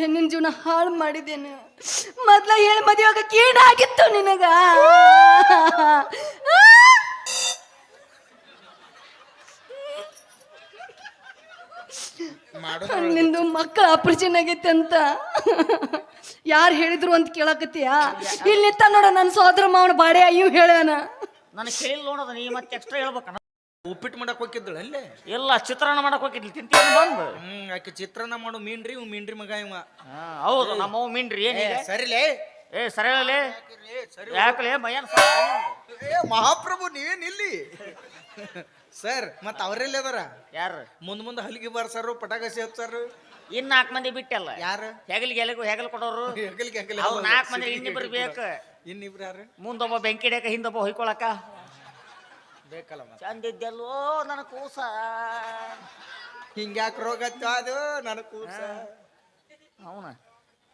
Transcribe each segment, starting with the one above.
ಹೆಣ್ಣಿನ ಜೀವನ ಹಾಳು ಮಾಡಿದ್ದೇನೆ? ಮೊದ್ಲ ಹೇಳಿ ಮದುವೆ ಆಗಕ್ಕೆ ಏನಾಗಿತ್ತು ನಿನಗ? ನಿಂದು ಮಕ್ಕಳ ಆಪರೇಷನ್ ಆಗೈತೆ ಅಂತ. ಯಾರು ಹೇಳಿದ್ರು ಅಂತ ಕೇಳಕತ್ತೀಯ? ಇಲ್ಲಿ ನೋಡ ನನ್ನ ಸೋದರ ಮಾವನ ಬಾಡೆ ಅಯ್ಯೂ ಹೇಳ್ಯಾನ. ನನಗೆ ಕೇಳಿಲ್ಲ ನೋಡೋದು ನೀ ಮತ್ತೆ ಎಕ್ಸ್ಟ್ರಾ ಹೇಳ್ಬೇಕಣ್ಣ ಉಪ್ಪಿಟ್ಟು ಮಾಡಕ್ ಹೋಗಿದ್ದಳು ಅಲ್ಲೇ? ಎಲ್ಲ ಚಿತ್ರಾನ್ನ ಮಾಡಕ್ ಹೋಗಿದ್ಲಿ ತಿಂತೀನಿ ಬಂದು. ಹ್ಮ್ ಆಕೆ ಚಿತ್ರಾನ್ನ ಮಾಡು ಮೀನ್ರಿ ಇವ್ ಮೀನ್ರಿ ಮಗ ಇವ. ಹಾ, ಹೌದು ನಮ್ಮವ್ ಮೀನ್ರಿ ಏ, ಏನಿದೆ ಸರಿಲೇ? ಏ ಸರಿ ಮಯನ್ ಮಯ್ಯನ್ ಏ ಮಹಾಪ್ರಭು ನೀವೇನ್ ಇಲ್ಲಿ? ಸರ್ ಮತ್ತ ಅವರೆಲ್ಲ ಅದಾರ? ಯಾರು? ಮುಂದ್ ಮುಂದ್ ಹಲಿಗೆ ಬಾರ್ಸಾರು ಪಟಾಕಸಿ ಹಚ್ಚಾರು ಇನ್ ನಾಲ್ಕು ಮಂದಿ ಬಿಟ್ಟಲ್ಲ. ಯಾರು? ಹೆಗಲಿಗೆ ಎಲೆಗೂ ಹೆಗಲ್ ಕೊಡೋರು. ಹೆಗಲಿಗೆ ಹೆಗಲಿ ಅವ್ರು ನಾಲ್ಕು ಮಂದಿ ಇನ್ನಿಬ್ರು ಬೇಕು. ಇನ್ನಿಬ್ರು ಯಾರು? ಮುಂದೊಬ್ಬ ಬೆಂಕಿ ಹಿಡಿಯಕ ಹಿಂದೊಬ್ಬ ಹೊಯ್ಕೊಳಕ. ಬೇಕಲ್ಲ ಮತ್ತೆ ಚಂದಿದ್ದೆಲ್ಲೋ ನನ್ನ ಕೂಸ. ಹಿಂಗ್ಯಾಕೆ ರೋಗ ಹತ್ತೋ ಅದು ನನ ಕೂಸ. ಅವನ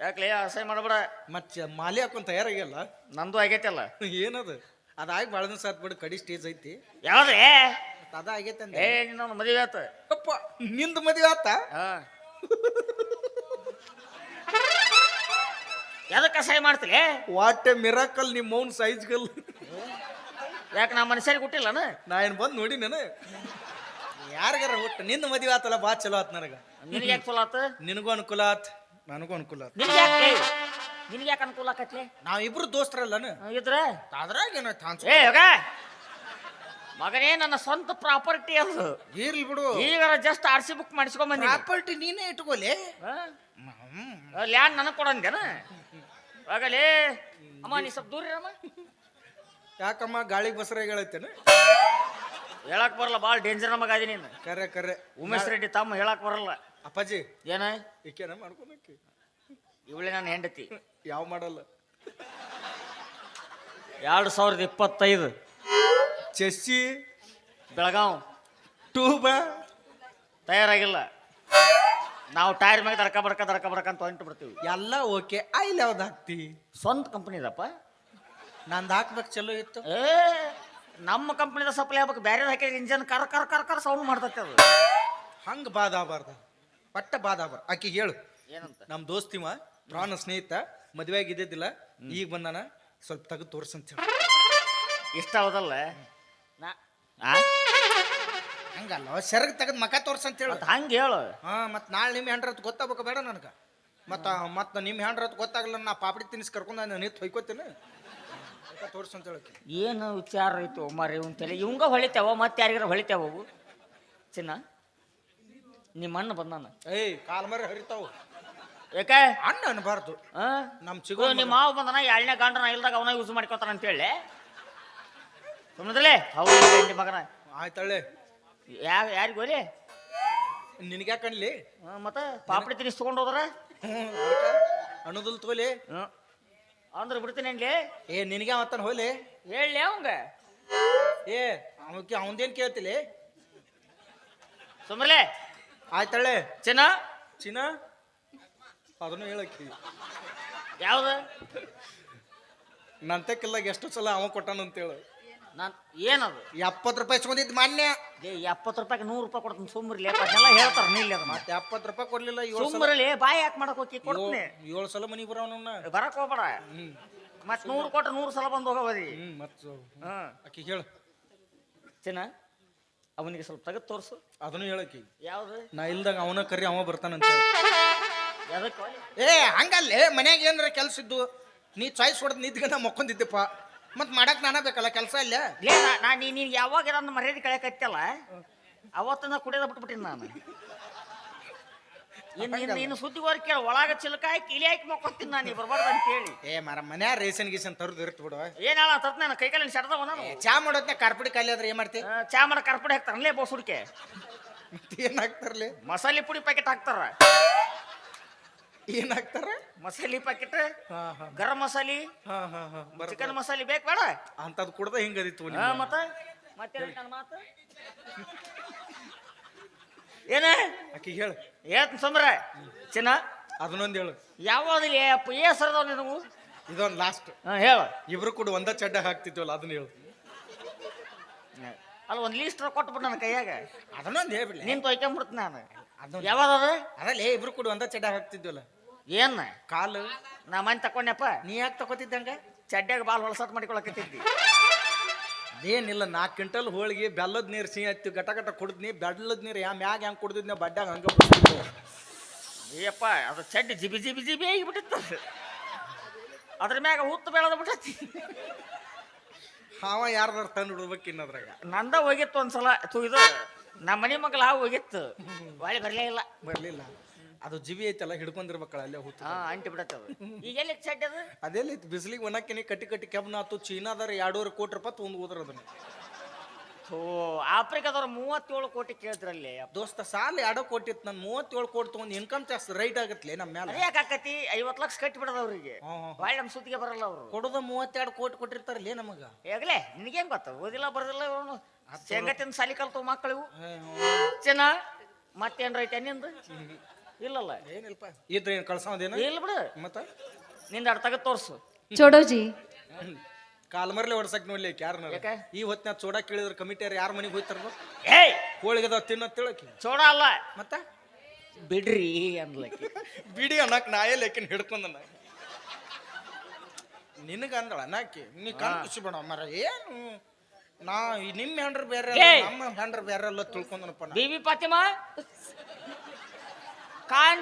ಯಾಕೆ ಅಸಹ್ಯ ಮಾಡಬೇಡ. ಮತ್ ಮಾಲಿ ಹಾಕೊಂಡ್ ತಯಾರಾಗಿಲ್ಲ ನಂದು ಆಗೈತಲ್ಲ. ಏನದು? ಅದಾಗಿ ಭಾಳ ದಿವಸ ಆತ್ ಬಿಡು ಕಡಿ ಸ್ಟೇಜ್ ಐತಿ. ಯಾವ್ದೇ? ಮತ್ತ್ ಅದ ಆಗೈತೆ ಏ ನಿನ್ನ ಮದುವೆ ಆತ. ಅಪ್ಪ ನಿಂದು ಮದುವೆ ಆತ? ಹಾ. ಎದಕ್ಕೆ ಅಸಹ್ಯ ಮಾಡ್ತಿಲೆ? ವಾಟ್ ಎ ಮಿರಾಕಲ್ ನಿಮ್ಮ ಮೌನ್ ಸೈಜ್ಗಲ್ ಯಾಕೆ ನಾ ಮನುಷ್ಯರಿಗೆ ಹುಟ್ಟಿಲ್ಲನ ನಾ ಏನು ಬಂದು ನೋಡಿ ನಾನು. ಯಾರಿಗಾರ ಹುಟ್ಟು? ನಿನ್ನ ಮದುವೆ ಆತಲ್ಲ ಬಾ ಚಲೋ ಆತ್ ನನಗ. ನಿನಗೆ ಯಾಕೆ ಚಲೋ ಆತ? ನಿನಗೂ ಅನುಕೂಲ ಆತ್. ನನಗೂ ಅನುಕೂಲ ಆತ್. ನಿನ್ಗೆ ಯಾಕೆ ನಿನಗೆ ಯಾಕೆ ಅನುಕೂಲ ಆಕತ್ಲೆ? ನಾವಿಬ್ರು ದೋಸ್ತರಲ್ಲನ ಇದ್ರ ಅದ್ರಾಗ ಏನಾಯ್ತು ಹಾನ್ಸ ಏ ಹೋಗ ಮಗನೇ ನನ್ನ ಸ್ವಂತ ಪ್ರಾಪರ್ಟಿ ಅದು. ಇರ್ಲಿ ಬಿಡು. ಈಗ ಜಸ್ಟ್ ಆರ್ ಸಿ ಬುಕ್ ಮಾಡಿಸ್ಕೊಂಡ್ ಬಂದಿ ಪ್ರಾಪರ್ಟಿ ನೀನೇ ಇಟ್ಕೋಲೆ? ಲ್ಯಾಂಡ್ ನನಗೆ ಕೊಡಂದೇನ ಆಗಲೇ ಅಮ್ಮ ನೀ ಸ್ವಲ್ಪ ದೂರ ಇರಮ್ಮ. ಯಾಕಮ್ಮ ಗಾಳಿಗೆ ಬಸರ ಹೇಳತ್ತೇನೆ? ಹೇಳಕ್ ಬರಲ್ಲ ಭಾಳ ಡೇಂಜರ್ ನಮಗ ನೀನು ಕರೆ ಕರೆ. ಉಮೇಶ್ ರೆಡ್ಡಿ ತಮ್ಮ ಹೇಳಕ್ ಬರಲ್ಲ. ಅಪ್ಪಾಜಿ. ಏನ? ಈಕೆನ ಮಾಡ್ಕೊಳಕ್ಕೆ ಇವಳೆ ನನ್ನ ಹೆಂಡತಿ. ಯಾವ ಮಾಡಲ್ಲ? ಎರಡು ಸಾವಿರದ ಇಪ್ಪತ್ತೈದು. ಚೆಸ್ಸಿ. ಬೆಳಗಾವ್. ಟೂಬ. ತಯಾರಾಗಿಲ್ಲ. ನಾವು ಟೈರ್ ಮ್ಯಾಗ ದಡ್ಕ ಬಡ್ಕ ದಡ್ಕ ಬಡ್ಕ ಅಂತ ಹೊಂಟು ಬಿಡ್ತೀವಿ. ಎಲ್ಲ ಓಕೆ. ಐ ಯಾವ್ದು ಹಾಕ್ತಿ ಸ್ವಂತ ಕಂಪನಿ ಇದಪ್ಪ. ನಂದು ಹಾಕ್ಬೇಕು ಚಲೋ ಇತ್ತು. ಏ ನಮ್ಮ ಕಂಪ್ನಿದ ಸಪ್ಲೈ ಆಗ್ಬೇಕು. ಬೇರೆ ಹಾಕಿದ್ರೆ ಇಂಜನ್ ಕರ್ ಕರ್ ಕರ್ ಕರ್ ಸೌಂಡ್ ಮಾಡ್ತೈತೆ ಅದು. ಹಂಗ ಬಾದ ಆಗಬಾರ್ದು. ಪಟ್ಟ ಬಾದ ಆಗಬಾರ್ದು. ಆಕಿ ಹೇಳು. ಏನಂತ? ನಮ್ಮ ದೋಸ್ತಿವ ಪ್ರಾಣ ಸ್ನೇಹಿತ ಮದುವೆ ಆಗಿದ್ದಿದ್ದಿಲ್ಲ ಈಗ ಬಂದಾನ. ಸ್ವಲ್ಪ ತೆಗೆದು ತೋರ್ಸಂತ ಹೇಳು. ಇಷ್ಟ ಹೌದಲ್ಲ ನಾ ಆ? ಹಂಗಲ್ಲ. ಸೆರಗ್ ತೆಗೆದು ಮಕ ತೋರ್ಸಂತ ಹೇಳು. ಮತ್ತ್ ಹಂಗೆ ಹೇಳು. ಹಾ ಮತ್ತೆ ನಾಳೆ ನಿಮ್ಮ ಹೆಂಡ್ರ ಹತ್ತು ಗೊತ್ತಾಗ್ಬೇಕು ಬೇಡ ನನಗೆ. ಮತ್ತ ಮತ್ತೆ ನಿಮ್ಮ ಹೆಂಡ್ರ ಹತ್ತು ಗೊತ್ತಾಗಲ್ಲ ನಾ ಪಾಪಡಿ ತಿನ್ನಿಸಿ ಕರ್ಕೊಂಡು ನಾನು ನಿಂತು ಹೊಯ್ಕೋತೀನಿ. ತೋರ್ಸಂತ ಹೇಳಕ್ಕೆ. ಏನು ವಿಚಾರ ಐತು ಮಾರಿ ಅಂತೇಳಿ ತಲೆ ಇವಂಗ ಹೊಳಿತೇವ ಮತ್ತೆ ಯಾರಿಗಾರ ಹೊಳಿತೇವ ಅವು? ಚಿನ್ನ ನಿಮ್ಮ ಅಣ್ಣ ಬಂದಾನ ಏಯ್ ಕಾಲ್ ಮರ ಹರಿತಾವು. ಯಾಕೆ? ಅಣ್ಣ ಅನ್ಬಾರ್ದು. ಆ? ನಮ್ ಚಿಗು ನಿಮ್ಮ ಮಾವ ಬಂದನ ಎರಡನೇ ಗಂಡನ ಇಲ್ದಾಗ ಅವನ ಯೂಸ್ ಮಾಡ್ಕೊತಾನ ಅಂತ ಹೇಳಿ. ಸುಮ್ಮನೆ ಹೌದು ಹೆಂಡಿ ಮಗನ. ಆಯ್ತಳ್ಳೆ. ಯಾ ಯಾರಿಗೆ ಹೋಲಿ ನಿನಗ್ಯಾಕಣ್ಲಿ ಮತ್ತೆ ಪಾಪಡಿ ತಿನ್ನಿಸ್ ತಗೊಂಡು ಹೋದ್ರ ಅಣ್ಣದಲ್ ತಗೋಲಿ. ಹ್ಮ್. ಅಂದ್ರೆ ಬಿಡ್ತೀನಿ ಅನ್ಲಿ ಏ ನಿನಗೆ ಅವತ್ತನ ಹೋಲಿ ಹೇಳಿ ಅವಂಗ? ಏ ಅವಕ್ಕೆ ಅವಂದೇನ್ ಕೇಳ್ತಿಲಿ? ಸುಮ್ಮನೆ ಆಯ್ತಾಳೆ. ಚಿನ್ನ? ಚಿನ್ನ? ಅದನ್ನು ಹೇಳಕ್ಕಿ. ಯಾವ್ದು? ನಂತಕ್ಕೆಲ್ಲ ಎಷ್ಟು ಸಲ ಅವ ಕೊಟ್ಟಾನ ಅಂತೇಳು ನಾನು ಏನದು? ಎಪ್ಪತ್ತು ರೂಪಾಯಿ ಇಸ್ಕೊಂಡಿದ್ದು ಮಾನ್ಯ. ಏ ಎಪ್ಪತ್ತು ರೂಪಾಯಿಗೆ ನೂರು ರೂಪಾಯಿ ಕೊಡ್ತೀನಿ ಸುಮ್ಮರ್ಲಿ ಅದನ್ನೆಲ್ಲ ಹೇಳ್ತಾರೆ ನಿಲ್ಲ ಅದು ಮತ್ತೆ ಎಪ್ಪತ್ತು ರೂಪಾಯಿ ಕೊಡ್ಲಿಲ್ಲ ಏಳು ಸಲ ಸುಮ್ಮರ್ಲಿ ಬಾಯಿ ಯಾಕೆ ಮಾಡಕ್ ಹೋಗಿ ಕೊಡ್ತೀನಿ. ಏಳು- ಸಲ ಮನಿಗೆ ಬರೋನನ್ನ ಬರಕ್ ಹೋಗ್ಬೇಡ. ಹ್ಮ್. ಮತ್ತೆ ನೂರು ಕೊಟ್ರೆ ನೂರು ಸಲ ಬಂದು ಹೋಗವದಿ ಹ್ಮ್ ಮತ್ತು ಹಾಂ. ಅಕ್ಕಿ ಹೇಳು. ಚಿನ್ನ ಅವನಿಗೆ ಸ್ವಲ್ಪ ತೆಗೆದು ತೋರ್ಸು. ಅದನ್ನು ಹೇಳಕ್ಕಿ ಯಾವ್ದು? ನಾ ಇಲ್ದಾಗ ಅವನ ಕರಿ ಅವ ಬರ್ತಾನಂತ ಯಾವ್ದಕ್ಕೆ ಏ ಹಂಗಲ್ಲೇ. ಮನ್ಯಾಗ ಏನಾರ ಕೆಲ್ಸ ಇದ್ದು ನೀ ಚಾಯ್ಸ್ ಹೊಡೆದು ನಿದ್ಗೆ ನಾ ಮಕ್ಕೊಂದಿದ್ದೆಪ್ಪ. ಮತ್ ಮಾಡಕ್ ನಾನ ಬೇಕಲ್ಲ ಕೆಲಸ ಇಲ್ಲ? ಲೇ ನಾ- ನಾ ನೀ ನೀನು ಯಾವಾಗ ನನ್ನ ಮರ್ಯಾದೆ ಕಳೆಯಕತ್ತಲ್ಲ ಅವತ್ತನ್ನ ಕುಡಿಯೋದ ಬಿಟ್ಬಿಟ್ಟಿನಿ ನಾನು. ಇನ್ನು ಇನ್ನು ಇನ್ನು ಸುದ್ದಿಗೋರ್ ಕೇಳ ಒಳಗ ಚಿಲಕ ಹಾಕಿ ಇಲಿ ಹಾಕಿ ಮಕ್ಕೊತೀನಿ ನಾನು ಬರ್ಬಾರ್ದು ಅಂತ ಹೇಳಿ. ಏ ಮರ ಮನ್ಯಾಗ ರೇಷನ್ ಗೀಸನ್ ತರದು ಇರ್ತ ಬಿಡು. ಏನ್ ಹೇಳ ತತ್ ನಾನು ಕೈಕಾಲಿನ ಸಡ್ದವ ನಾನು. ಏ, ಚಾ ಮಾಡೋದ್ನ ಕಾರ್ಪುಡಿ ಖಾಲಿ ಆದ್ರೆ ಏನ್ ಮಾಡ್ತಿ? ಆ, ಚಾ ಮಾಡ ಕರ್ಪುಡಿ ಹಾಕ್ತಾರಲ್ಲೇ ಬೋಸುಡಿಕೆ. ಮತ್ತೆ ಏನ್ ಹಾಕ್ತಾರಲ್ಲಿ ಮಸಾಲೆ ಪುಡಿ ಪ್ಯಾಕೆಟ್ ಹಾಕ್ತಾರ. ಏನ್ ಹಾಕ್ತಾರ ಮಸಾಲೆ ಪ್ಯಾಕೆಟ್ ಹಾ ಹಾ. ಗರಂ ಮಸಾಲೆ ಹಾ ಹಾ ಹಾ. ಬರ ಚಿಕನ್ ಮಸಾಲೆ ಬೇಕು ಬೇಡ? ಅಂತದ್ ಕುಡ್ದ ಹಿಂಗದಿತ್ತು ಹಾ ಮತ್ತ? ಮತ್ತೆ ನನ್ನ ಮಾತು? ಏನ? ಅಕ್ಕಿ ಹೇಳು. ಏತ್ ಸಂಬ್ರ ಚಿನ್ನ? ಅದನ್ನೊಂದ್ ಹೇಳು. ಯಾವ್ದಿಲ್ಲ ಅಪ್ಪ ಏ ಇದೊಂದು ನೀವು ಇದೊಂದ್ ಲಾಸ್ಟ್ ಹಾಂ ಹೇಳು. ಇಬ್ರು ಕೂಡ ಒಂದ ಚಡ್ಡ ಹಾಕ್ತಿದ್ವಲ್ಲ ಅದನ್ನ ಹೇಳು. ಅಲ್ಲ ಒಂದು ಲೀಸ್ಟ್ ಕೊಟ್ಬಿಟ್ಟು ನನ್ನ ಕೈಯಾಗ. ಅದನ್ನೊಂದ್ ಹೇಳ್ಬಿಡ್ಲಿ. ನಿನ್ ತೊಯ್ಕೊಂಬಿಡ್ತೀನಿ ನಾನು. ಅದು ಯಾವಾಗ ಅದ? ಅದಲ್ಲೇ ಇಬ್ರು ಕೂಡ ಒಂದ ಚಡ್ಡ ಹಾಕ್ತಿದ್ವಲ್ಲ. ಏನ್? ಕಾಲು. ನಾ ಮನೆ ತಕೊಂಡ್ಯಪ್ಪ ನೀ ಯಾಕೆ ತಗೋತಿದ್ದಂಗ ಚಡ್ಡ್ಯಾಗ ಬಾಲ್ ಹೊಲಸಾತ್ ಮಾಡಿಕೊಳಕತ್ತಿದ್ದಿ. ಏನಿಲ್ಲ ನಾಲ್ಕು ಕ್ವಿಂಟಲ್ ಹೋಳಿಗೆ ಬೆಲ್ಲದ ನೀರು ಸಿಹಿ ಹತ್ತಿ ಗಟ ಗಟ ಕುಡಿದ್ನಿ ಬೆಲ್ಲದ ನೀರು ಯಾ ಮ್ಯಾಗ ಹೆಂಗೆ ಕುಡ್ದಿದ್ನಿ ಬಡ್ಡ್ಯಾಗ ಹಂಗೆ ಬಿಡ್ತಿದ್ವು. ಏಯಪ್ಪ ಅದು ಚಡ್ಡಿ ಜಿಬಿ ಜಿಬಿ ಜಿಬಿ ಆಗಿಬಿಟ್ಟಿತ್ತು ಅದ್ರ ಮ್ಯಾಗ ಹುತ್ತು ಬೆಳೆದ ಬಿಟ್ಟತಿ. ಹಾವ ಯಾರ್ದಾರು ತಂದು ಬಿಡ್ಬೇಕು ಇನ್ನದ್ರಾಗ. ನಂದ ಹೋಗಿತ್ತು ಒಂದ್ಸಲ. ತು ಇದು ನಮ್ಮ ಮನೆ ಮಗಳ ಹಾವು ಹೋಗಿತ್ತು. ಒಳ್ಳೆ ಬರಲೇ ಇಲ್ಲ. ಬರ್ಲಿಲ್ಲ. ಅದು ಜಿವಿ ಐತಲ್ಲ ಹಿಡ್ಕೊಂಡಿರ್ಬೇಕಲ್ಲ ಅಲ್ಲೇ ಹುತ್ತು ಹಾ ಅಂಟಿ ಬಿಡತ್ತವ. ಅದು ಈಗ ಎಲ್ಲಿ ಚಡ್ಡಿ ಅದು? ಅದೆಲ್ಲಿ ಬಿಸಿಲಿಗೆ ಒಣಕ್ಕೆನೆ ಕಟ್ಟಿ ಕಟ್ಟಿ ಕೆಬ್ಬನ ಆತು ಚೀನಾದಾರ ಎರಡೂವರೆ ಕೋಟಿ ರೂಪಾಯಿ ತೊಗೊಂಡು ಹೋದ್ರ ಅದನ್ನ. ಥೋ ಆಫ್ರಿಕಾದವ್ರು ಮೂವತ್ತೇಳು ಕೋಟಿ ಕೇಳಿದ್ರಲ್ಲಿ. ದೋಸ್ತ ಸಾಲ ಎರಡೋ ಕೋಟಿ ಇತ್ತು. ನಾನು ಮೂವತ್ತೇಳು ಕೋಟಿ ತೊಗೊಂಡು ಇನ್ಕಮ್ ಟ್ಯಾಕ್ಸ್ ರೈಟ್ ಆಗತ್ಲೆ ನಮ್ಮ ಮೇಲೆ ಯಾಕೆ ಆಕತಿ ಐವತ್ತು ಲಕ್ಷ ಕಟ್ಟಿ ಬಿಡದ ಅವ್ರಿಗೆ. ಭಾಳ ನಮ್ಮ ಸುದ್ದಿಗೆ ಬರಲ್ಲ ಅವರು. ಕೊಡೋದು ಮೂವತ್ತೆರಡು ಕೋಟಿ ಕೊಟ್ಟಿರ್ತಾರಲ್ಲೇ ನಮಗ? ಹೇಗಲೇ? ನಿನಗೇನ್ ಗೊತ್ತ? ಓದಿಲ್ಲ ಬರದಿಲ್ಲ ಇವನು. ಶೇಂಗತ್ತಿನ ಸಾಲಿ ಕಲ್ತು ಮಕ್ಕಳು. ಚೆನ್ನ ಮತ್ತೇನ್ ರೈಟ್ ನಿಂದು? ಇಲ್ಲಲ್ಲ. ಏನಿಲ್ಲಪ್ಪ ಇದ್ರೆ ಏನು ಕಳ್ಸೋದೇನು? ಇಲ್ಲ ಬಿಡು. ಮತ್ತೆ? ನಿಂದ ಅರ್ಥಾಗ ತೋರ್ಸು. ಚೋಡೋಜಿ. ಕಾಲ್ಮರ್ಲೆ ಹೊಡ್ಸಕ್ ನೋಡ್ಲಿ ಯಾರನ್ನ ಈ ಹೊತ್ತಿನ ಚೋಡ ಕೇಳಿದ್ರ ಕಮಿಟಿಯರ್ ಯಾರ ಮನೆಗೆ ಹೋಯ್ತಾರ ಏಯ್! ಹೋಳಿಗೆದ ತಿನ್ನ ತಿಳಕಿ ಚೋಡ ಅಲ್ಲ. ಮತ್ತ? ಬಿಡ್ರಿ ಅನ್ಲಕ್ಕೆ ಬಿಡಿ ಅನ್ನಕ್ ನಾಯೇ ಲೇಕಿನ ಹಿಡ್ಕೊಂಡ ನಿನಗ ಅಂದಳ ನಾಕಿ ನೀ ಕಣ್ ಖುಷಿ ಬಿಡ ಮರ ಏನು? ನಾ ಈ ನಿಮ್ ಹೆಂಡ್ರ ಬೇರೆ ನಮ್ಮ ಹೆಂಡ್ರ ಬೇರೆ ಎಲ್ಲ ತಿಳ್ಕೊಂಡನಪ್ಪ ಬಿ ಬಿ ಪಾತಿಮಾ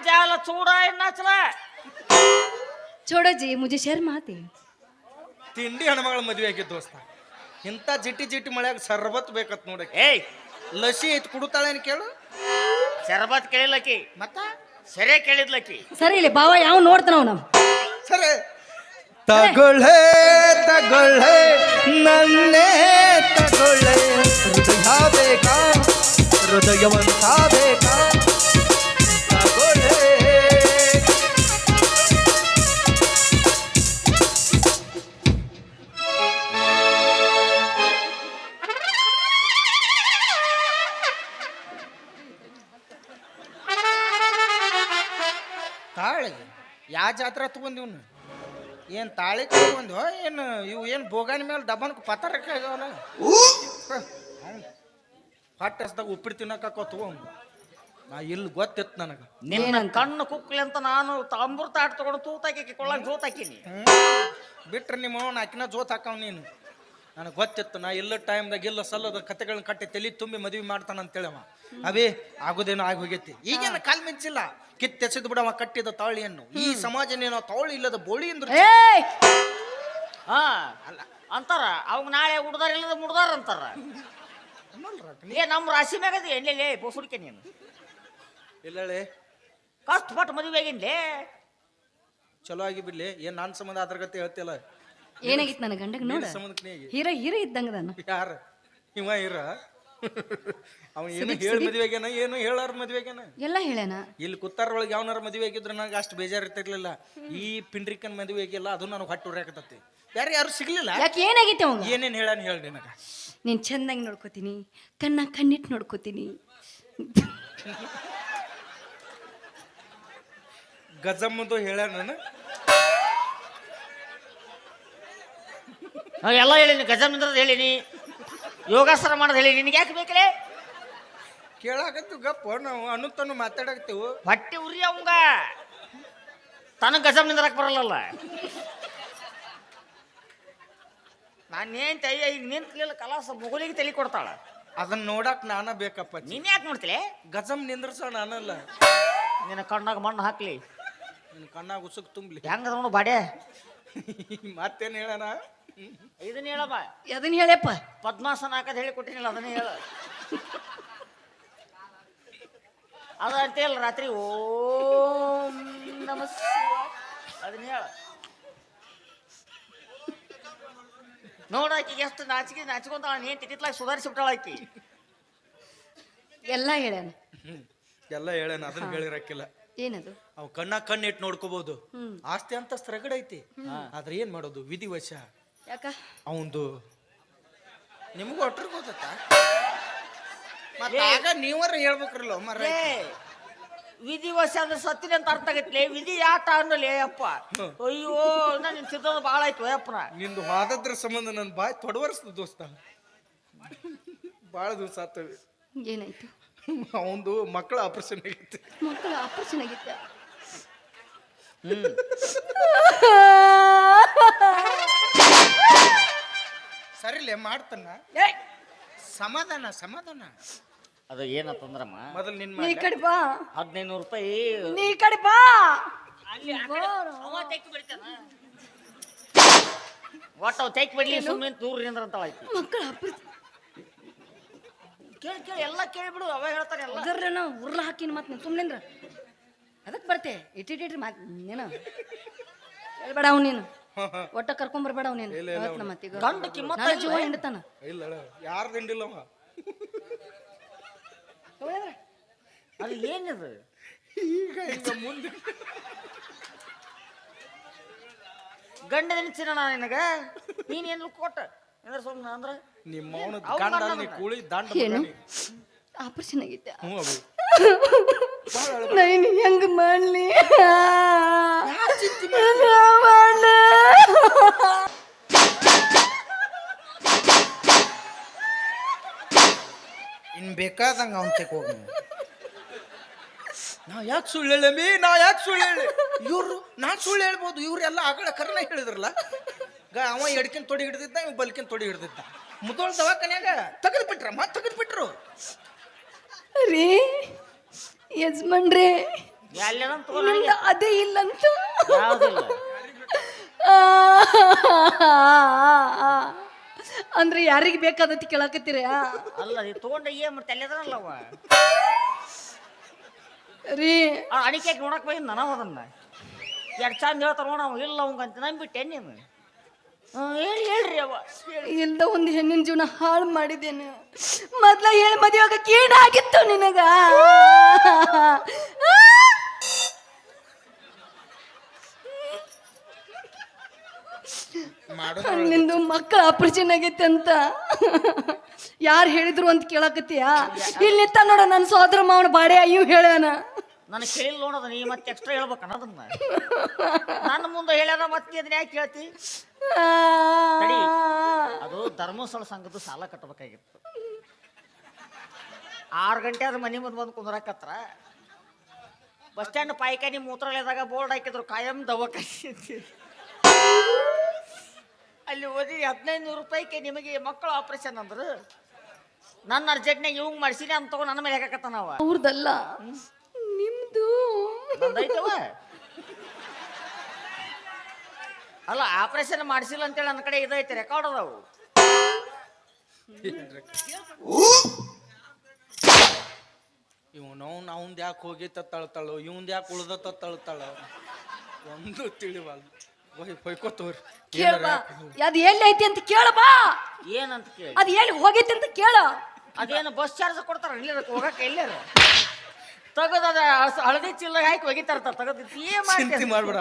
जाला चूड़ा है नाचला छोड़ो जी मुझे शर्म आती है ತಿಂಡಿ ಹೆಣ್ಮಗಳ ಮದ್ವೆ ಆಗಿದ್ದು ದೋಸ್ತ ಇಂಥ ಜಿಟಿ ಜಿಟಿ ಮಳ್ಯಾಗ ಸರ್ಬತ್ ಬೇಕತ್ ನೋಡಕ್ಕೆ ಏಯ್ ಲಸಿ ಐತ್ ಕುಡುತ್ತಾಳೇನು ಕೇಳು ಶರಬತ್ ಕೇಳಿಲ್ಲಕಿ ಮತ್ತ ಸರಿ ಕೇಳಿದ್ಲಕಿ ಸರಿ ಇಲ್ಲಿ ಬಾವ ಯಾವ ನೋಡ್ತಾನ ಅವನು ಸರಿ ತಗೊಳ್ಳೆ ತಗೊಳ್ಳೆ ನನ್ನೇ ತಗೊಳ್ಳೆ ಹೃದಯ ಬೇಕಾ ಹೃದಯವಂತ ಬೇಕಾ ಜಾತ್ರೆ ತಗೊಂಡಿವ್ನು ಏನು ತಾಳಿ ತಗೊಂಡು ಏನು ಇವು ಏನು ಬೋಗಾನ ಮೇಲೆ ಡಬ್ಬನ್ಕ ಪತ್ತಾರಕ್ಕೆ ಆಗ್ಯಾವಲ್ಲ? ಹೊಟ್ಟೆ ಹಸ್ದಾಗ ಉಪ್ಪಿಟ್ಟು ತಿನ್ನಕ್ಕ ತಗೊಂಡು ನಾ ಇಲ್ಲಿ ಗೊತ್ತಿತ್ತು ನನಗೆ. ನಿನ್ನ ಕಣ್ಣು ಕುಕ್ಲಿ ಅಂತ ನಾನು ತಾಂಬೂರ್ ತಾಟ್ ತಗೊಂಡು ತೂತಾಕಿ ಕೊಳ್ಳಕ್ಕೆ ಜೋತಾಕಿನಿ. ಬಿಟ್ರೆ ನಿಮ್ಮ ಆಕಿನ ಜೋತ್ ಹಾಕವ್ ನೀನು. ನನಗೆ ಗೊತ್ತಿತ್ತು ನಾ ಇಲ್ಲ ಟೈಮ್ದಾಗ ಇಲ್ಲ ಸಲ್ಲದ ಕತೆಗಳನ್ನ ಕಟ್ಟಿ ತಲೆ ತುಂಬಿ ಮದುವೆ ಮಾಡ್ತಾನ ಅಂತೇಳವ ಅವೇ ಆಗೋದೇನೋ ಆಗಿ ಹೋಗೈತಿ. ಈಗೇನು ಕಾಲ್ ಮಿಂಚಿಲ್ಲ. ಕಿತ್ತೆಸೆದು ಬಿಡವ ಕಟ್ಟಿದ ತಾಳಿಯನ್ನು. ಈ ಸಮಾಜನೇನೋ ನೀನು ತಾಳಿ ಇಲ್ಲದ ಬೋಳಿ ಅಂದ್ರೆ ಏಯ್! ಹಾ. ಅಂತಾರ ಅವಾಗ ನಾಳೆ ಹುಡ್ದಾರ ಇಲ್ಲದ ಮುಡ್ದಾರ ಅಂತಾರ. ಏ ನಮ್ಮ ರಾಶಿ ಮ್ಯಾಗದ ಎಣ್ಣೆ ಬೋಸುಡ್ಕೆ ನೀನು. ಇಲ್ಲಳೆ ಕಷ್ಟಪಟ್ಟು ಮದುವೆ ಆಗಿನ್ಲೇ ಚಲೋ ಆಗಿ ಬಿಡ್ಲಿ. ಏನ್ ನನ್ನ ಸಂಬಂಧ ಅದ್ರ ಗತಿ ಹೇಳ್ತಿಲ್ಲ ಏನಾಗಿತ್ತು ನನ್ನ ಗಂಡಗ ನೋಡ? ಹೀರ ಹೀರ ಇದ್ದಂಗ ನಾನು. ಯಾರ? ಇವ ಹೀರ ಅವ ಏನು ಹೇಳಿ ಮದುವೆಗೇನ ಏನು ಹೇಳಾರ ಮದುವೆಗೇನ ಎಲ್ಲ ಹೇಳೇನ ಇಲ್ಲಿ ಕುತ್ತಾರೊಳಗೆ ಯಾವನಾರ ಮದುವೆ ಆಗಿದ್ರೆ ನನಗೆ ಅಷ್ಟು ಬೇಜಾರು ಇರ್ತಿರ್ಲಿಲ್ಲ ಈ ಪಿಂಡ್ರಿಕನ್ ಮದುವೆ ಆಗಿಲ್ಲ ಅದು ನನಗೆ ಹೊಟ್ಟೆ ಉರ್ಯಾಕತ್ತತಿ. ಬೇರೆ ಯಾರು ಸಿಗ್ಲಿಲ್ಲ? ಯಾಕೆ ಏನಾಗೈತೆ ಅವಂಗ? ಏನೇನು ಹೇಳಾನ ಹೇಳಿ ನಿನಗ. ನೀನು ಚೆನ್ನಾಗಿ ನೋಡ್ಕೋತೀನಿ ಕಣ್ಣ ಕಣ್ಣಿಟ್ಟು ನೋಡ್ಕೋತೀನಿ. ಗಜಮ್ಮದು ಹೇಳ ನಾನು. ಎಲ್ಲ ಹೇಳಿನಿ ಗಜಮಿಂದ್ರದ ಹೇಳಿನಿ ಯೋಗಾಸನ ಮಾಡೋದು ಹೇಳಿ ನಿನಗೆ ಯಾಕೆ ಬೇಕಲೇ ಕೇಳಾಕತ್ತು ಗಪ್ಪ ನಾವು ಅನ್ನುತ್ತನ್ನು ಮಾತಾಡಕತ್ತೀವು. ಹೊಟ್ಟೆ ಉರಿ ಅವಂಗ. ತನಗೆ ಗಜಮ್ ನಿಂದ್ರಕ್ ಬರಲ್ಲಲ್ಲ. ನಾನೇನ್ ತೈ ಈಗ ನಿಂತಲಿಲ್ಲ ಕಲಾಸ ಮುಗುಲಿಗೆ ತಲೆ ಕೊಡ್ತಾಳ. ಅದನ್ನ ನೋಡಕ್ ನಾನ ಬೇಕಪ್ಪ ನೀನ್ ಯಾಕೆ ನೋಡ್ತಿಲ್ಲ ಗಜಮ್ ನಿಂದ್ರಸ ನಾನಲ್ಲ. ನಿನ್ನ ಕಣ್ಣಾಗ ಮಣ್ಣು ಹಾಕ್ಲಿ. ನಿನ್ನ ಕಣ್ಣಾಗ ಉಸುಕ್ ತುಂಬಲಿ. ಹೆಂಗದ ನೋಡು ಬಾಡೆ ಮತ್ತೇನು ಹೇಳಣ? ಇದನ್ನ ಹೇಳಪ್ಪ. ಅದನ್ನ ಹೇಳಪ್ಪ? ಪದ್ಮಾಸನ ಹಾಕದ್ ಹೇಳಿ ಕೊಟ್ಟಿನಿಲ್ಲ ಅದನ್ನ ಹೇಳ. ಅದ ಅಂತೀಯಲ್ಲ ರಾತ್ರಿ ಓಂ ನಮ ಅದನ್ನ ಹೇಳ. ನೋಡ ಆಕಿಗೆ ಎಷ್ಟು ನಾಚಿಕೆ ನಾಚಿಕೊಂತ ಏನ್ ತಿಟ್ಟಿತ್ಲಾಗ ಸುಧಾರಿಸಿ ಬಿಟ್ಟಾಳ ಆಕಿ. ಎಲ್ಲ ಹೇಳ್ಯಾನ. ಎಲ್ಲ ಹೇಳೇನ ಅದನ್ನ ಹೇಳಿರಕ್ಕಿಲ್ಲ. ಏನದು? ಅವ್ ಕಣ್ಣ ಕಣ್ಣಿಟ್ಟು ನೋಡ್ಕೋಬಹುದು. ಆಸ್ತಿ ಅಂತ ರಗಡ ಐತಿ ಆದ್ರೆ ಏನ್ ಮಾಡೋದು? ವಿಧಿವಶ. ಯಾಕ? ಅವಂದು ನಿಮಗೂ ಒಟ್ರ ಗೊತ್ತ ಮತ್ತೆ ಆಗ ನೀವರ ಹೇಳ್ಬೇಕ್ರಲ್ಲ ಮರ ಏ ವಿಧಿ ವಶ ಅಂದ್ರೆ ಸತ್ತಿನ ಅಂತ ಅರ್ಥ ಆಗೈತ್ಲೆ? ವಿಧಿ ಯಾಟ ಅನ್ನಲೇ ಅಪ್ಪ? ಅಯ್ಯೋ ನಾನು ಸಿದ್ಧ ಭಾಳ ಆಯ್ತು ಅಪ್ಪನ. ನಿಂದು ಹಾದದ್ರ ಸಂಬಂಧ ನನ್ನ ಬಾಯ್ ತೊಡವರ್ಸ್ ದೋಸ್ತ. ಭಾಳ ದಿವಸ ಆತವೆ ಏನಾಯ್ತು? ಅವಂದು ಮಕ್ಕಳ ಆಪರೇಷನ್ ಆಗಿತ್ತು. ಮಕ್ಕಳ ಆಪರೇಷನ್ ಆಗಿತ್ತ ಹ್ಮ್. ಸರಿಲೇ ಮಾಡ್ತನ. ಏಯ್, ಸಮಾಧಾನ ಸಮಾಧಾನ. ಅದು ಏನತ್ತಂದ್ರಮ್ಮ? ಮೊದಲು ನಿನ್ನ ಈ. ಕಡೆ ಬಾ. ಹದಿನೈದು ನೂರು ರೂಪಾಯಿ. ನೀ ಈ ಕಡೆ ಬಾ. ಒಟ್ಟು ಅವ್ ತೆಕ್ ಬಿಡ್ಲಿ ಸುಮ್ಮನೆ ದೂರ ನಿಂದ್ರ ಅಂತ ಆಯ್ತು. ಮಕ್ಕಳ ಕೇಳಿ ಕೇಳಿ ಎಲ್ಲ ಕೇಳಿಬಿಡು ಅವ ಹೇಳ್ತಾನೆ ಎಲ್ಲ. ಅದರ ಉರ್ಲ ಹಾಕಿನ ಮತ್ತೆ ನೀನು. ಸುಮ್ಮನಿಂದ್ರ ಅದಕ್ಕೆ ಬರ್ತೆ. ಇಟ್ಟಿಟ್ಟಿಟ್ರಿ ಮಾತು ನೀನು. ಹೇಳ್ಬೇಡ ಅವ್ನು ನೀನು. ಒಟ್ಟ ಕರ್ಕೊಂಬರ್ಬೇಡ ಬರ್ಬೇಡ ನೀನು ನಮ್ಮ ಅತ್ತಿಗ? ಗಂಡ ಕಿಮ್ಮತ್ತ ಜೀವ ಹಿಂಡ್ತಾನ. ಇಲ್ಲ ಯಾರು ದಿಂಡಿಲ್ಲವ ಅದು ಏನಿದು? ಈಗ ಈಗ ಮುಂದೆ. ಗಂಡ ನೆನ್ಸಿನ ನಾ ನಿನಗ? ನೀನ್ ಏನ್ ಕೊಟ್ಟ? ಅಂದ್ರೆ ಸುಮ್ಮನೆ ಅಂದ್ರೆ? ನಿಮ್ಮ ಅವನ ಗಂಡ. ಕೂಳಿ ದಂಡ ಏನು. ಆಪರೇಷನ್ ಆಗೈತೆ. ಹ್ಞೂ ಅಭಿ ನಾನು ಹೆಂಗ್ ಮಾಡ್ಲಿ? ಇನ್ ಬೇಕಾದಂಗ ಅವನ್ ತೆಕ್ ಹೋಗಿ ನಾ ಯಾಕೆ ಸುಳ್ಳು ಹೇಳಮಿ ನಾ ಯಾಕೆ ಸುಳ್ಳು ಹೇಳಿ ಇವ್ರು ನಾ ಸುಳ್ಳು ಹೇಳ್ಬೋದು. ಇವ್ರೆಲ್ಲ ಆಗಳ ಕರ್ನ ಹೇಳಿದ್ರಲ್ಲ. ಗ ಅವ ಎಡ್ಕಿನ್ ತೊಡಿ ಹಿಡ್ದಿದ್ದ ಇವ್ ಬಲ್ಕಿನ್ ತೊಡಿ ಹಿಡ್ದಿದ್ದ ಮುದೋಳ್ ದವಾಖಾನ್ಯಾಗ ತೆಗೆದ್ಬಿಟ್ರ ಮತ್ತೆ ತೆಗೆದ್ಬಿಟ್ರು. ರೀ ಯಜಮಾನ್ರಿ ಎಲ್ಲೇನಂತ ನಿಮ್ದು ಅದೇ ಇಲ್ಲಂತ. ಯಾವುದಿಲ್ಲ. ಅಂದ್ರೆ ಯಾರಿಗೆ ಬೇಕಾದತಿ ಕೇಳಕತ್ತೀರ? ಅಲ್ಲ ನೀ ತಗೊಂಡ ಏನ್ ಮತ್ತೆ ಅಲ್ಲೇದನಲ್ಲ ಅವ. ರೀ. ಆ ಅಡಿಕೆ ನೋಡಕ್ ಬಂದ ನಾನು ಅದನ್ನ. ಎರಡು ಚಂದ ಹೇಳ್ತಾರ ನೋಡ ಅವ ಇಲ್ಲ ಅವಂಗ ಅಂತ ನಂಬಿಟ್ಟೆ ನೀನು? ಹೇಳಿ ಹೇಳ್ರಿ ಅವ ಇಲ್ದ ಒಂದು ಹೆಣ್ಣಿನ ಜೀವನ ಹಾಳು ಮಾಡಿದ್ದೇನೆ? ಮೊದ್ಲ ಹೇಳಿ ಮದುವೆ ಏನಾಗಿತ್ತು ನಿನಗ? ನಿಂದು ಮಕ್ಕಳ ಆಪರೇಷನ್ ಆಗೈತೆ ಅಂತ. ಯಾರು ಹೇಳಿದ್ರು ಅಂತ ಕೇಳಕತ್ತೀಯ? ಇಲ್ಲಿ ನಿಂತ ನೋಡ ನನ್ನ ಸೋದರ ಮಾವನ ಬಾಡೆ ಅಯ್ಯೂ ಹೇಳ್ಯಾನ. ನನಗೆ ಕೇಳಿಲ್ಲ ನೋಡೋದು ನೀ ಮತ್ತೆ ಎಕ್ಸ್ಟ್ರಾ ಹೇಳ್ಬೇಕು ಅನ್ನೋದನ್ನ. ನನ್ನ ಮುಂದೆ ಹೇಳ್ಯಾರ ಮತ್ತೆ ಅದನ್ನ ಯಾಕೆ ಕೇಳ್ತಿ? ತಡಿ. ಅದು ಧರ್ಮಸ್ಥಳ ಸಂಘದ ಸಾಲ ಕಟ್ಟಬೇಕಾಗಿತ್ತು ಆರು ಗಂಟೆ ಆದ್ರೆ ಮನೆ ಮುಂದೆ ಬಂದು ಕುಂದ್ರಾಕತ್ರ. ಬಸ್ ಸ್ಟ್ಯಾಂಡ್ ಪಾಯ್ಕಾನಿ ಮೂತ್ರಾಲಯದಾಗ ಬೋರ್ಡ್ ಹಾಕಿದ್ರು ಕಾಯಂ ದವಕಾಶಿ ಅಲ್ಲಿ ಓದಿ ಹದಿನೈದು ನೂರು ರೂಪಾಯಿಗೆ ನಿಮಗೆ ಮಕ್ಕಳು ಆಪರೇಷನ್ ಅಂದ್ರು. ನನ್ನ ಅರ್ಜೆಂಟ್ನಾಗ ಇವಂಗ್ ಮಾಡಿಸಿನಿ ಅಂತ ತಗೊಂಡು ನನ್ನ ಮೇಲೆ ಹೇಗಾಕತ್ತ ನಾವ ಅವ್ರದಲ್ಲ. ನಿಮ್ದು. ನಂದೈತವ. ಅಲ್ಲ ಆಪರೇಷನ್ ಮಾಡಿಸಿಲ್ಲ ಅಂತೇಳಿ ನನ್ನ ಕಡೆ ಇದೈತೆ ರೆಕಾರ್ಡ್ ಅದಾವು. ಇವನು ಅವ್ನು ಅವಂದ್ ಯಾಕೆ ಹೋಗಿತ್ತ ತಳ್ತಾಳು ಇವನ್ ಯಾಕೆ ಉಳ್ದತ್ತ ತಳ್ತಾಳ? ಒಂದು ತಿಳಿವಲ್ಲ ಹೋಯ್ ಹೊಯ್ಕೋತವ್ರಿ ಕೇಳ್ಬಾ ಅದು ಎಲ್ಲಿ ಐತಿ ಅಂತ ಕೇಳಬಾ ಏನಂತ ಕೇಳಿ? ಅದು ಎಲ್ಲಿ ಹೋಗೈತಿ ಅಂತ ಕೇಳ. ಅದೇನು ಬಸ್ ಚಾರ್ಜ್ ಕೊಡ್ತಾರ? ಇಲ್ಲಿ ಹೋಗಕ್ಕೆ ಎಲ್ಲಾರ ತೆಗದ ಹಳದಿ ಚಿಲ್ಲ ಹಾಕಿ ಒಗಿತಾರ ತೆಗದ್ ಏನ್ ಚಿಂತೆ ಮಾಡ್ತೀಯ ಮಾಡ್ಬೇಡ.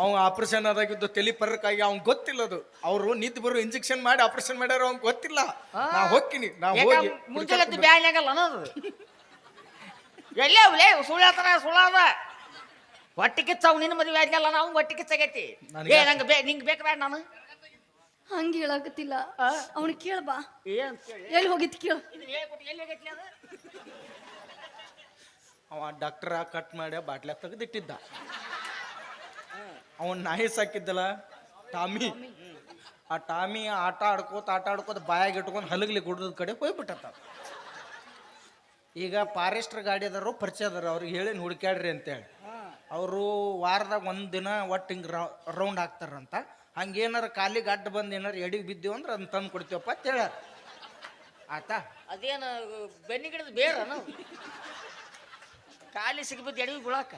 ಅವ ಆಪರೇಷನ್ ಆದಾಗಿದ್ದು ತಲೆ ಪರ್ರಕ್ಕಾಗಿ ಅವ್ನ್ ಗೊತ್ತಿಲ್ಲ ಅದು. ಅವರು ನಿಂತು ಬರೋ ಇಂಜೆಕ್ಷನ್ ಮಾಡಿ ಆಪರೇಷನ್ ಮಾಡ್ಯಾರ ಅವ್ನ್ ಗೊತ್ತಿಲ್ಲ. ನಾ ಹೋಗ್ತೀನಿ ನಾ ಹೋಗಿ ಮುಂಚೆ ಬ್ಯಾನ್ ಆಗಲ್ಲ ಅನ್ನೋದು? ಎಲ್ಲೇ ಅವಲೇ ಸುಳ್ಳು ಹೇಳ್ತಾರ ಸುಳ್ಳಾದ ಹೊಟ್ಟೆ ಕಿಚ್ಚಾವ್ ನಿನ್ನ ಮದುವೆ ಆದ್ನಲ್ಲ ನಾವು ಹೊಟ್ಟೆ ಕಿಚ್ಚಾಗೈತಿ. ನನಗೆ ಏ ನಂಗೆ ಬೇ ನಿಂಗೆ ಬೇಕು ಬೇಡ ನಾನು? ಹಂಗೆ ಹೇಳಕತ್ತಿಲ್ಲ. ಅವನು ಕೇಳ್ಬಾ ಏನ್ ಕೇಳಿ? ಎಲ್ಲಿ ಹೋಗಿತ್ತು ಕೇಳು. ಇದು ಹೇಳ್ಕೊಟ್ಟು ಎಲ್ಲಿ ಆಗೈತಿ ಅದು? ಅವ ಡಾಕ್ಟರ್ ಕಟ್ ಮಾಡಿ ಬಾಟ್ಲ ತೆಗೆದಿಟ್ಟಿದ್ದ. ಅವನ್ ನಾಯಿ ಸಾಕಿದ್ದಲ್ಲ, ಟಾಮಿ. ಆ ಟಾಮಿ ಆಟ ಆಡ್ಕೋತ ಆಟ ಆಡ್ಕೋತ ಬಾಯಾಗ ಇಟ್ಕೊಂಡು ಹಲಗ್ಲಿ ಗುಡ್ದದ ಕಡೆ ಹೋಗ್ಬಿಟ್ಟತ್ತ. ಈಗ ಫಾರೆಸ್ಟರ್ ಗಾಡಿ ಅದಾರು, ಪರಿಚಯ ಅದಾರ, ಅವ್ರಿಗೆ ಹೇಳಿ ಹುಡುಕ್ಯಾಡ್ರಿ ಅಂತೇಳಿ. ಅವರು ವಾರದಾಗ ಒಂದು ದಿನ ಒಟ್ಟು ಹಿಂಗೆ ರೌಂಡ್ ಹಾಕ್ತಾರಂತ. ಹಂಗೇನಾರ ಕಾಲಿಗೆ ಅಡ್ಡ ಬಂದು ಏನಾರು ಎಡಿಗೆ ಬಿದ್ದೀವಿ ಅಂದ್ರೆ ಅದನ್ನ ತಂದು ಕೊಡ್ತೀವಪ್ಪ ಅಂತ ಹೇಳ್ಯಾರ. ಆತ. ಅದೇನು ಬೆನ್ನಿಗಿಡದ ಬೇರನು ಖಾಲಿ ಸಿಗ್ಬಿದ್ದು ಎಡವಿ ಬೀಳಾಕ